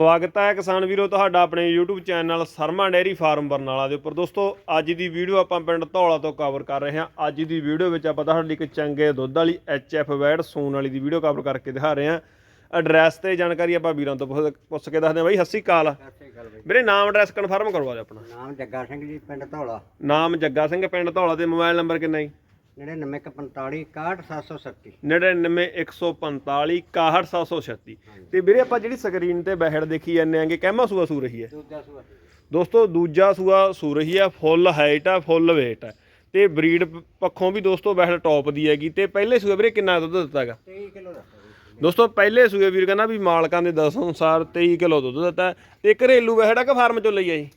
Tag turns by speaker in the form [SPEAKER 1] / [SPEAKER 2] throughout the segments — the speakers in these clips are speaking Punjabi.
[SPEAKER 1] ਸਵਾਗਤ ਹੈ ਕਿਸਾਨ ਵੀਰੋ ਤੁਹਾਡਾ ਆਪਣੇ YouTube channel Sarma dairy farm Barnala ਦੇ ਉੱਪਰ। ਦੋਸਤੋ ਅੱਜ ਦੀ ਵੀਡੀਓ ਆਪਾਂ ਪਿੰਡ ਧੌਲਾ ਤੋਂ ਕਵਰ ਕਰ ਰਹੇ ਹਾਂ। ਅੱਜ ਦੀ ਵੀਡੀਓ ਵਿੱਚ ਆਪਾਂ ਤੁਹਾਡੇ ਲਈ ਇੱਕ ਚੰਗੇ ਦੁੱਧ ਵਾਲੀ ਐਚਐਫ ਵੈੜ ਸੂਣ ਵਾਲੀ ਦੀ ਵੀਡੀਓ ਕਵਰ ਕਰਕੇ ਦਿਖਾ ਰਹੇ ਹਾਂ। ਐਡਰੈਸ ਤੇ ਜਾਣਕਾਰੀ ਆਪਾਂ ਵੀਰਾਂ ਤੋਂ ਪੁੱਛ ਕੇ ਦੱਸਦੇ ਹਾਂ ਬਾਈ। ਅਕਾਲ।
[SPEAKER 2] ਬਾਈ।
[SPEAKER 1] ਵੀਰੇ ਨਾਮ ਐਡਰੈਸ ਕਨਫਰਮ ਕਰਵਾ ਦਿਓ ਆਪਣਾ।
[SPEAKER 2] ਨਾਮ ਜੱਗਾ ਸਿੰਘ ਜੀ ਪਿੰਡ ਧੌਲਾ।
[SPEAKER 1] ਨਾਮ ਜੱਗਾ ਸਿੰਘ ਪਿੰਡ ਧੌਲਾ ਤੇ ਮੋਬਾਈਲ ਨੰਬਰ ਕਿੰਨਾ ਜੀ?
[SPEAKER 2] 9945 61736
[SPEAKER 1] 99145 61736 ਤੇ ਵੀਰੇ ਆਪਾਂ ਜਿਹੜੀ ਸਕਰੀਨ ਤੇ ਬਹਿੜ ਦੇਖੀ ਜਾਂਦੇ ਆਂਗੇ ਕਹਿਮਾ ਸੂਆ ਸੂ ਰਹੀ ਹੈ?
[SPEAKER 2] ਦੂਜਾ ਸੂਆ
[SPEAKER 1] ਦੋਸਤੋ ਦੂਜਾ ਸੂਆ ਸੂ ਰਹੀ ਹੈ ਫੁੱਲ ਹਾਈਟ ਆ ਫੁੱਲ weight ਹੈ ਤੇ ਬਰੀਡ ਪੱਖੋਂ ਵੀ ਦੋਸਤੋ ਬਹਿੜ ਟੌਪ ਦੀ ਹੈਗੀ। ਤੇ ਪਹਿਲੇ ਸੂਏ ਵੀਰੇ ਕਿੰਨਾ ਦੁੱਧ ਦਿੱਤਾਗਾ?
[SPEAKER 2] 23 ਕਿਲੋ ਦੱਸੋ ਜੀ।
[SPEAKER 1] ਦੋਸਤੋ ਪਹਿਲੇ ਸੂਏ ਵੀਰ ਕਹਿੰਦਾ ਵੀ ਮਾਲਕਾਂ ਦੇ ਦੱਸਣ ਅਨੁਸਾਰ 23 ਕਿਲੋ ਦੁੱਧ ਦਿੱਤਾ। ਤੇ ਘਰੇਲੂ ਬਹਿੜ ਆ ਕਿ ਫਾਰਮ ਚੋਂ ਲਈ ਆ ਜੀ?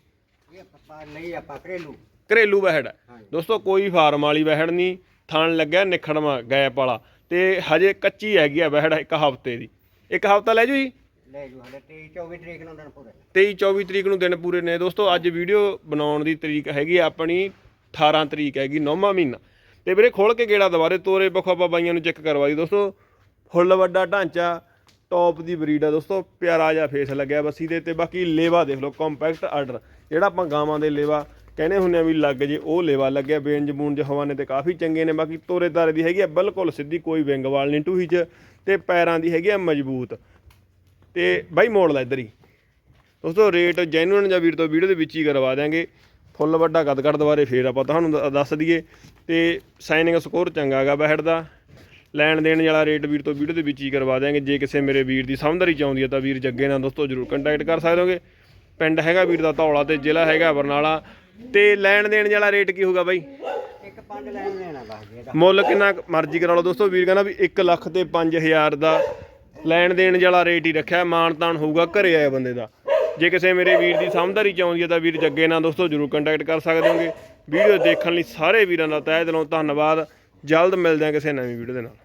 [SPEAKER 2] ਇਹ ਆਪਾਂ ਲਈ ਆਪਾਂ ਘਰੇਲੂ।
[SPEAKER 1] ਘਰੇਲੂ ਬਹਿੜ। ਦੋਸਤੋ ਕੋਈ ਫਾਰਮ ਵਾਲੀ ਬਹਿੜ ਨਹੀਂ। ਥਣ ਲੱਗਿਆ ਨਿਖੜਵਾ ਗੈਪ ਵਾਲਾ। ਤੇ ਹਜੇ ਕੱਚੀ ਹੈਗੀ ਆ ਬਹਿੜ ਇੱਕ ਹਫ਼ਤੇ ਦੀ। ਇੱਕ ਹਫ਼ਤਾ ਲੈ ਜੂ ਜੀ?
[SPEAKER 2] ਲੈ ਜੂ ਹਲੇ 23 24 ਤਰੀਕ ਨੂੰ ਦਿਨ ਪੂਰੇ।
[SPEAKER 1] 23 24 ਤਰੀਕ ਨੂੰ ਦਿਨ ਪੂਰੇ ਨੇ। ਦੋਸਤੋ ਅੱਜ ਵੀਡੀਓ ਬਣਾਉਣ ਦੀ ਤਰੀਕ ਹੈਗੀ ਆਪਣੀ 18 ਤਰੀਕ ਹੈਗੀ ਨੌਵਾਂ ਮਹੀਨਾ। ਤੇ ਵੀਰੇ ਖੋਲ ਕੇ ਗੇੜਾ ਦੁਬਾਰੇ ਤੋਰੇ ਬਖੋ ਆਪਾਂ ਬਾਈਆਂ ਨੂੰ ਚੈੱਕ ਕਰਵਾਈ ਦੋਸਤੋ ਫੁੱਲ ਵੱਡਾ ਢਾਂਚਾ ਟੌਪ ਦੀ ਬਰੀਡ ਆ। ਦੋਸਤੋ ਪਿਆਰਾ ਜਿਹਾ ਫੇਸ ਲੱਗਿਆ ਬੱਸੀ ਦੇ ਤੇ। ਬਾਕੀ ਲੇਵਾ ਦੇਖ ਲਓ ਕੰਪੈਕਟ ਆਰਡਰ ਜਿਹੜਾ ਆਪਾਂ ਗਾਵਾਂ ਦੇ ਲੇਵਾ ਕਹਿੰਦੇ ਹੁੰਨੇ ਆ ਵੀ ਲੱਗ ਜੇ ਉਹ ਲੇਵਾ ਲੱਗਿਆ ਜਬੂਨ ਬੂੰਜ ਹਵਾਨੇ ਤੇ ਕਾਫੀ ਚੰਗੇ ਨੇ, ਬਾਕੀ ਤੋਰੇ ਤਾਰੇ ਦੀ ਹੈਗੀ ਆ, ਬਿਲਕੁਲ ਸਿੱਧੀ ਕੋਈ ਵਿੰਗ ਵਾਲ ਨਹੀਂ, ਟੂਹੀ ਚ ਤੇ ਪੈਰਾਂ ਦੀ ਹੈਗੀ ਆ ਮਜ਼ਬੂਤ। ਤੇ ਬਾਈ ਮੋੜ ਲੈ ਇੱਧਰ ਹੀ। ਦੋਸਤੋ ਰੇਟ ਜੈਨੂਇਨ ਜਾਂ ਵੀਰ ਤੋਂ ਵੀਡੀਓ ਦੇ ਵਿੱਚ ਹੀ ਕਰਵਾ ਦਿਆਂਗੇ। ਫੁੱਲ ਵੱਡਾ ਕੱਦ ਕੱਦ ਦੁਬਾਰੇ ਫੇਰ ਆਪਾਂ ਤੁਹਾਨੂੰ ਦ- ਦੱਸ ਦਈਏ। ਤੇ ਸਾਈਨਿੰਗ ਸਕੋਰ ਚੰਗਾ ਹੈਗਾ ਬੈਹੜ ਦਾ। ਲੈਣ ਦੇਣ ਵਾਲਾ ਰੇਟ ਵੀਰ ਤੋਂ ਵੀਡੀਓ ਦੇ ਵਿੱਚ ਹੀ ਕਰਵਾ ਦਿਆਂਗੇ। ਜੇ ਕਿਸੇ ਮੇਰੇ ਵੀਰ ਦੀ ਸਮਝਦਾਰੀ ਚਾਹੁੰਦੀ ਹੈ ਤਾਂ ਵੀਰ ਜੱਗੇ ਨਾਲ ਦੋਸਤੋ ਜਰੂਰ ਕੰਟੈਕਟ ਕਰ ਸਕਦੇ ਹੋਗੇ। ਪਿੰਡ ਹੈਗਾ ਵੀਰ ਦਾ ਧੌਲਾ ਤੇ ਜ਼ਿਲ੍ਹਾ ਹੈਗਾ ਬਰਨਾਲਾ। ਤੇ ਲੈਣ ਦੇਣ ਵਾਲਾ ਰੇਟ ਕੀ ਹੋਊਗਾ ਬਾਈ?
[SPEAKER 2] ਇੱਕ ਪੰਜ ਲੈਣ ਲੈਣਾ ਦੱਸ ਜੀ
[SPEAKER 1] ਮੁੱਲ ਕਿੰਨਾ ਕੁ ਮਰਜ਼ੀ ਕਰਾ ਲਓ ਦੋਸਤੋ ਵੀਰ ਕਹਿੰਦਾ ਵੀ 1 ਲੱਖ ਤੇ 5000 ਦਾ ਲੈਣ ਦੇਣ ਵਾਲਾ ਰੇਟ ਹੀ ਰੱਖਿਆ ਮਾਨ ਤਾਨ ਹੋਊਗਾ ਘਰੇ ਆਏ ਬੰਦੇ ਦਾ। ਜੇ ਕਿਸੇ ਮੇਰੇ ਵੀਰ ਦੀ ਸਮਝਦਾਰੀ ਚਾਹੁੰਦੀ ਹੈ ਤਾਂ ਵੀਰ ਜੱਗੇ ਨਾਲ ਦੋਸਤੋ ਜਰੂਰ ਕੰਟੈਕਟ ਕਰ ਸਕਦੇ ਹੋਗੇ। ਵੀਡੀਓ ਦੇਖਣ ਲਈ ਸਾਰੇ ਵੀਰਾਂ ਦਾ ਤਹਿ ਦਿਲੋਂ ਧੰਨਵਾਦ। ਜਲਦ ਮਿਲਦੇ ਹਾਂ ਕਿਸੇ ਨਵੀਂ ਵੀਡੀਓ ਦੇ ਨਾਲ।